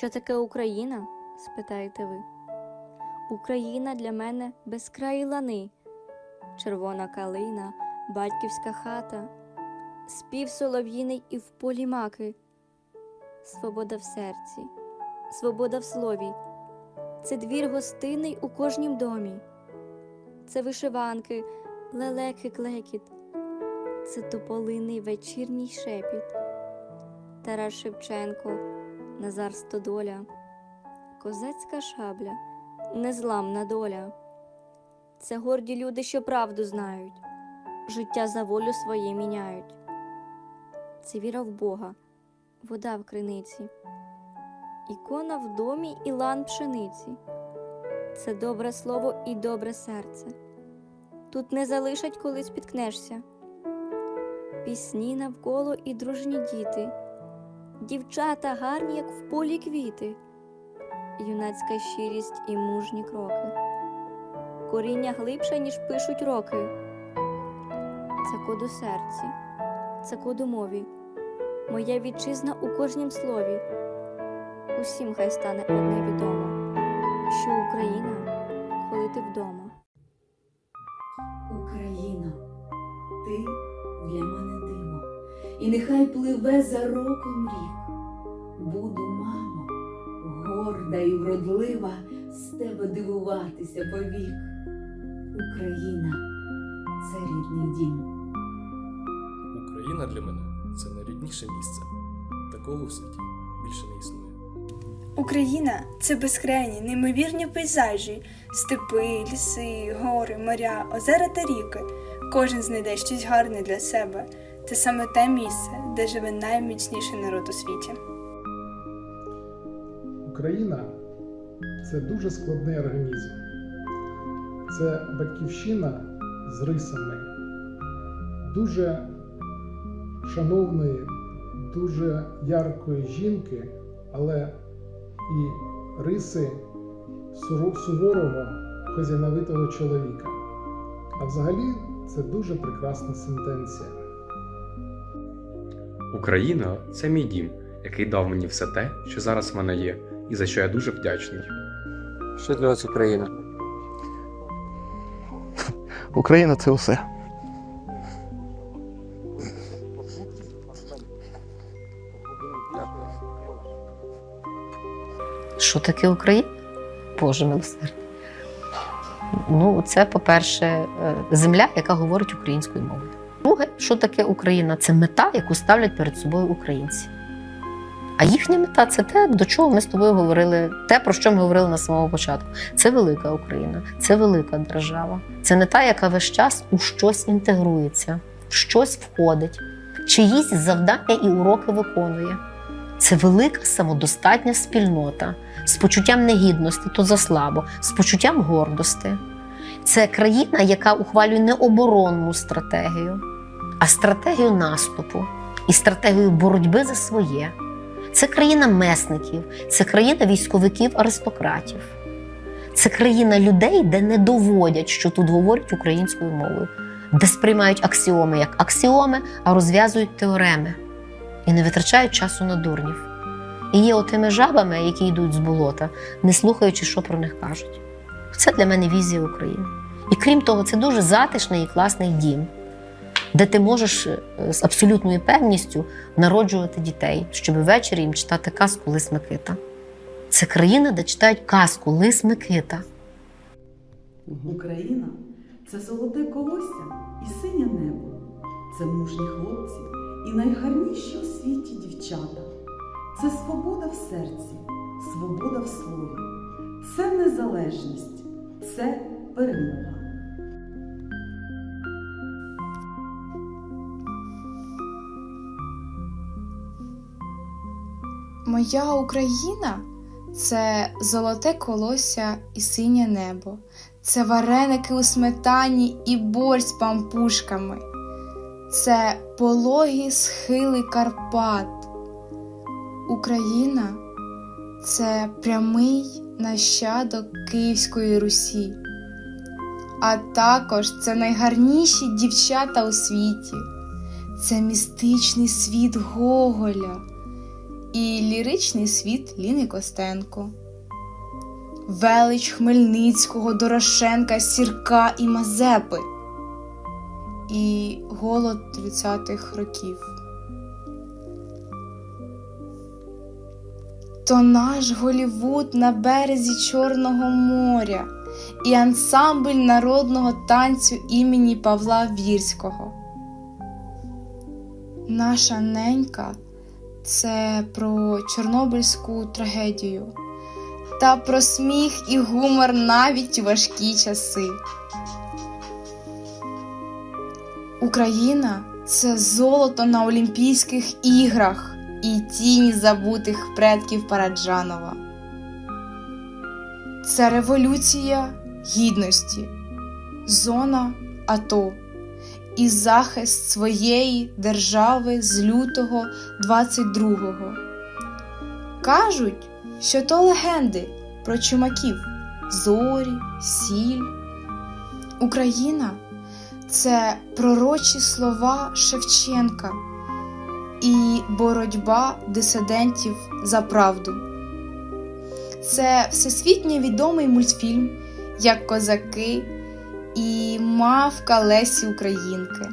Що таке Україна? спитаєте ви. Україна для мене безкраї лани, червона калина, батьківська хата, спів солов'їний і в полі маки, свобода в серці, свобода в слові, це двір гостинний у кожнім домі, це вишиванки, лелеки клекіт, це тополиний вечірній шепіт, Тарас Шевченко, Назар Стодоля, козацька шабля, незламна доля. Це горді люди, що правду знають, життя за волю своє міняють. Це віра в Бога, вода в криниці, ікона в домі і лан пшениці. Це добре слово і добре серце. Тут не залишать, коли спіткнешся. Пісні навколо і дружні діти, дівчата гарні, як в полі квіти, юнацька щирість і мужні кроки, коріння глибше, ніж пишуть роки. Це код у серці, це код у мові, моя вітчизна у кожнім слові. Усім хай стане одне відомо, що Україна, коли ти вдома. Україна, ти для мене і нехай пливе за роком рік. Буду, мамо, горда і вродлива з тебе дивуватися повік. Україна це рідний дім. Україна для мене це найрідніше місце. Такого в світі більше не існує. Україна це безкрайні, неймовірні пейзажі, степи, ліси, гори, моря, озера та ріки. Кожен знайде щось гарне для себе. Це саме те місце, де живе найміцніший народ у світі. Україна це дуже складний організм. Це батьківщина з рисами, дуже шановної, дуже яркої жінки, але і риси суворого, хазяйновитого чоловіка. А взагалі це дуже прекрасна сентенція. Україна це мій дім, який дав мені все те, що зараз в мене є, і за що я дуже вдячний. Що для вас Україна? Україна це усе. Що таке Україна? Боже милосердний. Ну, це, по-перше, е, земля, яка говорить українською мовою. Друге, що таке Україна? Це мета, яку ставлять перед собою українці. А їхня мета це те, до чого ми з тобою говорили, те, про що ми говорили на самому початку. Це велика Україна, це велика держава. Це не та, яка весь час у щось інтегрується, в щось входить, чиїсь завдання і уроки виконує. Це велика самодостатня спільнота з почуттям негідності, то заслабо, з почуттям гордості. Це країна, яка ухвалює не оборонну стратегію, а стратегію наступу і стратегію боротьби за своє. Це країна месників, це країна військовиків-аристократів. Це країна людей, де не доводять, що тут говорять українською мовою, де сприймають аксіоми як аксіоми, а розв'язують теореми і не витрачають часу на дурнів. І є отими жабами, які йдуть з болота, не слухаючи, що про них кажуть. Це для мене візія України. І крім того, це дуже затишний і класний дім, де ти можеш е, з абсолютною певністю народжувати дітей, щоб ввечері їм читати казку Лис Микита. Це країна, де читають казку Лис Микита. Україна це золоте колосся і синє небо. Це мужні хлопці і найгарніші у світі дівчата. Це свобода в серці, свобода в слові. Це незалежність, це перемога. Моя Україна це золоте колосся і синє небо, це вареники у сметані і борщ з пампушками, це пологі схили Карпат. Україна це прямий нащадок Київської Русі, а також це найгарніші дівчата у світі, це містичний світ Гоголя і ліричний світ Ліни Костенко, велич Хмельницького, Дорошенка, Сірка і Мазепи, і голод 30-х років. То наш Голівуд на березі Чорного моря і ансамбль народного танцю імені Павла Вірського. Наша ненька це про Чорнобильську трагедію та про сміх і гумор навіть у важкі часи. Україна це золото на Олімпійських іграх і тіні забутих предків Параджанова. Це революція гідності, зона АТО і захист своєї держави з лютого 22-го. Кажуть, що то легенди про чумаків зорі, сіль. Україна це пророчі слова Шевченка і боротьба дисидентів за правду. Це всесвітньо відомий мультфільм як козаки і мавка Лесі Українки.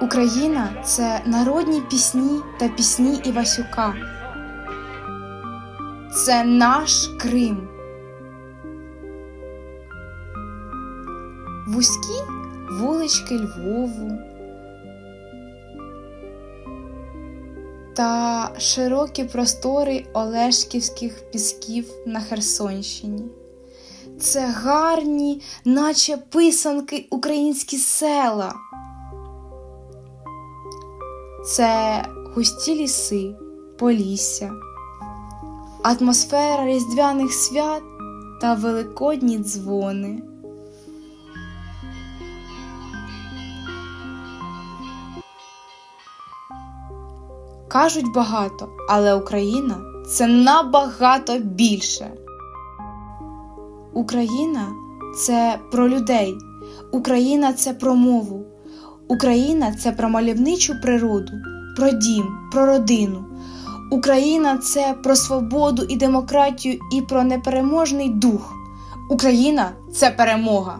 Україна це народні пісні та пісні Івасюка. Це наш Крим. Вузькі вулички Львову та широкі простори Олешківських пісків на Херсонщині. Це гарні, наче писанки українські села. Це густі ліси, полісся, атмосфера різдвяних свят та великодні дзвони. Кажуть багато, але Україна це набагато більше. Україна це про людей, Україна це про мову, Україна це про мальовничу природу, про дім, про родину. Україна це про свободу і демократію і про непереможний дух. Україна це перемога.